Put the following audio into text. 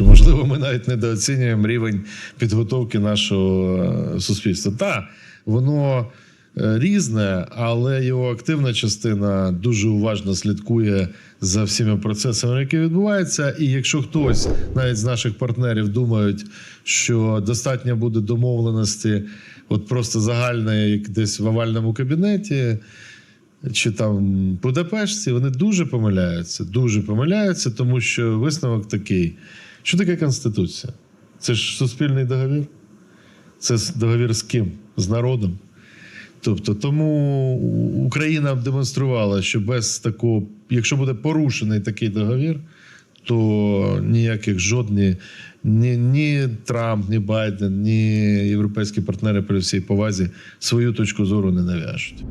Можливо, ми навіть недооцінюємо рівень підготовки нашого е, суспільства. Так, воно е, різне, але його активна частина дуже уважно слідкує за всіма процесами, які відбуваються. І якщо хтось, навіть з наших партнерів, думають, що достатньо буде домовленості, от просто загальної, як десь в овальному кабінеті. Чи там в Будапешті, вони дуже помиляються, дуже помиляються, тому що висновок такий: що таке Конституція? Це ж суспільний договір. Це договір з ким? З народом. Тобто, тому Україна демонструвала, що без такого, якщо буде порушений такий договір, то ніяких жодні ні, ні Трамп, ні Байден, ні європейські партнери при всій повазі свою точку зору не нав'яжуть.